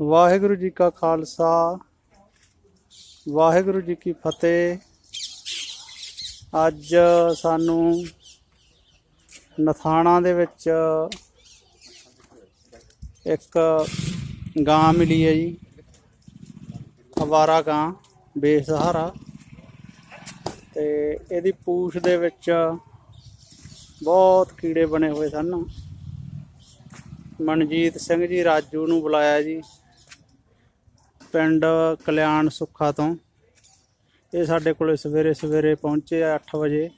ਵਾਹਿਗੁਰੂ ਜੀ ਕਾ ਖਾਲਸਾ, ਵਾਹਿਗੁਰੂ ਜੀ ਕੀ ਫਤਿਹ। ਅੱਜ ਸਾਨੂੰ ਨਥਾਣਾ ਦੇ ਵਿੱਚ ਇੱਕ ਗਾਂ ਮਿਲੀ ਹੈ ਜੀ, ਅਵਾਰਾ ਗਾਂ, ਬੇਸਹਾਰਾ। ਤੇ ਇਹਦੀ ਪੂਛ ਦੇ ਵਿੱਚ ਬਹੁਤ ਕੀੜੇ ਬਣੇ ਹੋਏ ਸਨ। ਮਨਜੀਤ ਸਿੰਘ ਜੀ ਰਾਜੂ ਨੂੰ ਬੁਲਾਇਆ ਜੀ। ਪਿੰਡ ਕਲਿਆਣ ਸੁੱਖਾ ਤੋਂ। ਇਹ ਸਾਡੇ ਕੋਲੇ ਸਵੇਰੇ ਸਵੇਰੇ ਪਹੁੰਚੇ ਆ 8 ਵਜੇ।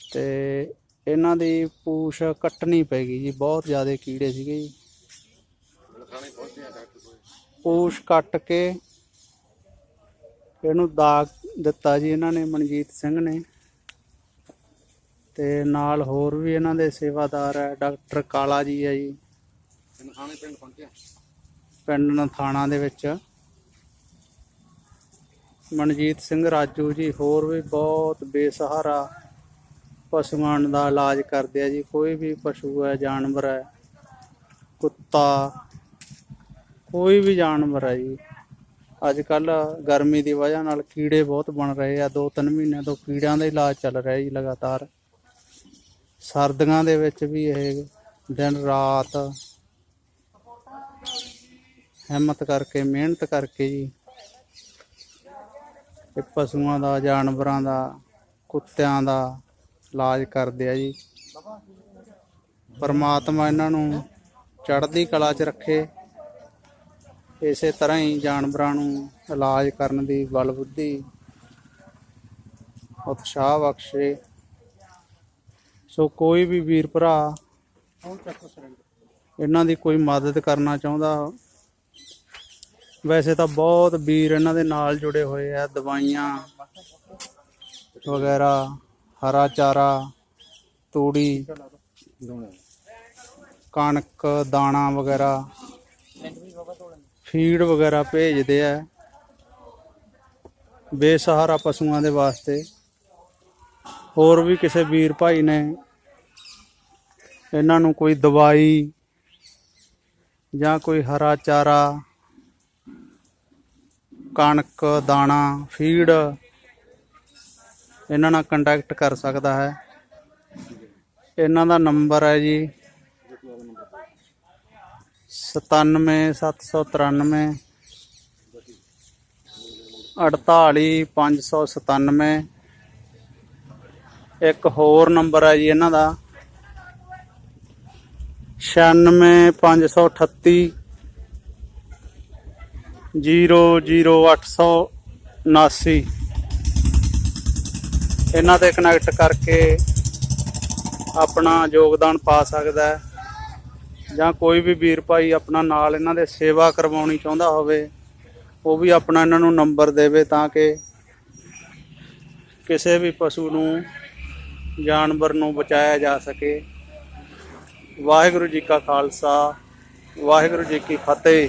ਤੇ ਇਹਨਾਂ ਦੀ ਪੂਛ ਕੱਟਣੀ ਪੈ ਗਈ ਜੀ, ਬਹੁਤ ਜ਼ਿਆਦਾ ਕੀੜੇ ਸੀਗੇ ਜੀ। ਪੂਛ ਕੱਟ ਕੇ ਇਹਨੂੰ ਦਾਗ ਦਿੱਤਾ ਜੀ ਇਹਨਾਂ ਨੇ, ਮਨਜੀਤ ਸਿੰਘ ਨੇ। ਤੇ ਨਾਲ ਹੋਰ ਵੀ ਇਹਨਾਂ ਦੇ ਸੇਵਾਦਾਰ ਹੈ, ਡਾਕਟਰ ਕਾਲਾ ਜੀ ਹੈ ਜੀ। ਪਿੰਡ ਪਿੰਡ ਨਥਾਣਾ ਦੇ ਵਿੱਚ। ਮਨਜੀਤ ਸਿੰਘ ਰਾਜੂ ਜੀ, ਹੋਰ ਵੀ ਬਹੁਤ ਬੇਸਹਾਰਾ ਪਸ਼ੂਆਂ ਦਾ ਇਲਾਜ ਕਰਦੇ ਆ ਜੀ। ਕੋਈ ਵੀ ਪਸ਼ੂ ਹੈ, ਜਾਨਵਰ ਹੈ, ਕੁੱਤਾ, ਕੋਈ ਵੀ ਜਾਨਵਰ ਹੈ ਜੀ। ਅੱਜ ਕੱਲ ਗਰਮੀ ਦੀ ਵਜ੍ਹਾ ਨਾਲ ਕੀੜੇ ਬਹੁਤ ਬਣ ਰਹੇ ਆ। ਦੋ ਤਿੰਨ ਮਹੀਨਿਆਂ ਤੋਂ ਕੀੜਿਆਂ ਦਾ ਇਲਾਜ ਚੱਲ ਰਿਹਾ ਜੀ ਲਗਾਤਾਰ। ਸਰਦੀਆਂ ਦੇ ਵਿੱਚ ਵੀ ਇਹ ਦਿਨ ਰਾਤ ਹਿੰਮਤ ਕਰਕੇ ਮਿਹਨਤ ਕਰਕੇ ਜੀ। ਇਹ ਪਸ਼ੂਆਂ ਦਾ ਜਾਨਵਰਾਂ ਦਾ ਕੁੱਤਿਆਂ ਦਾ ਇਲਾਜ ਕਰਦੇ ਆ ਜੀ। ਪਰਮਾਤਮਾ ਇਹਨਾਂ ਨੂੰ ਚੜ੍ਹਦੀ ਕਲਾ 'ਚ ਰੱਖੇ। ਇਸੇ ਤਰ੍ਹਾਂ ਹੀ ਜਾਨਵਰਾਂ ਨੂੰ ਇਲਾਜ ਕਰਨ ਦੀ ਬਲ ਬੁੱਧੀ ਉਤਸ਼ਾਹ ਬਖਸ਼ੇ। ਸੋ ਕੋਈ ਵੀ ਵੀਰ ਭਰਾ ਇਹਨਾਂ ਦੀ ਕੋਈ ਮਦਦ ਕਰਨਾ ਚਾਹੁੰਦਾ ਵੈਸੇ ਤਾਂ ਬਹੁਤ ਵੀਰ ਇਹਨਾਂ ਦੇ ਨਾਲ ਜੁੜੇ ਹੋਏ ਆ, ਦਵਾਈਆਂ ਵਗੈਰਾ, ਹਰਾ ਚਾਰਾ, ਤੂੜੀ, ਕਣਕ, ਦਾਣਾ ਵਗੈਰਾ, ਫੀਡ ਵਗੈਰਾ ਭੇਜਦੇ ਆ। ਬੇਸਹਾਰਾ ਪਸ਼ੂਆਂ ਦੇ ਵਾਸਤੇ। ਹੋਰ ਵੀ ਕਿਸੇ ਵੀਰ ਭਾਈ ਨੇ ਇਹਨਾਂ ਨੂੰ ਕੋਈ ਦਵਾਈ ਜਾਂ ਕੋਈ ਹਰਾ ਚਾਰਾ ਕਣਕ, ਦਾਣਾ, ਫੀਡ ਇਹਨਾਂ ਨਾਲ ਕੰਟੈਕਟ ਕਰ ਸਕਦਾ ਹੈ। ਇਹਨਾਂ ਦਾ ਨੰਬਰ ਹੈ ਜੀ 97793 48597 ਇੱਕ ਹੋਰ ਨੰਬਰ ਹੈ ਜੀ ਇਹਨਾਂ ਦਾ 96538 00879 ਇਹਨਾਂ ਤੇ ਕਨੈਕਟ ਕਰਕੇ ਆਪਣਾ ਯੋਗਦਾਨ ਪਾ ਸਕਦਾ ਹੈ। ਜਾਂ ਕੋਈ ਵੀ ਵੀਰ ਭਾਈ ਆਪਣਾ ਨਾਲ ਇਹਨਾਂ ਦੇ ਸੇਵਾ ਕਰਵਾਉਣੀ ਚਾਹੁੰਦਾ ਹੋਵੇ, ਉਹ ਵੀ ਆਪਣਾ ਇਹਨਾਂ ਨੂੰ ਨੰਬਰ ਦੇਵੇ ਤਾਂ ਕਿ ਕਿਸੇ ਵੀ ਪਸ਼ੂ ਨੂੰ, ਜਾਨਵਰ ਨੂੰ ਬਚਾਇਆ ਜਾ ਸਕੇ। ਵਾਹਿਗੁਰੂ ਜੀ ਕਾ ਖਾਲਸਾ, ਵਾਹਿਗੁਰੂ ਜੀ ਕੀ ਫਤਿਹ।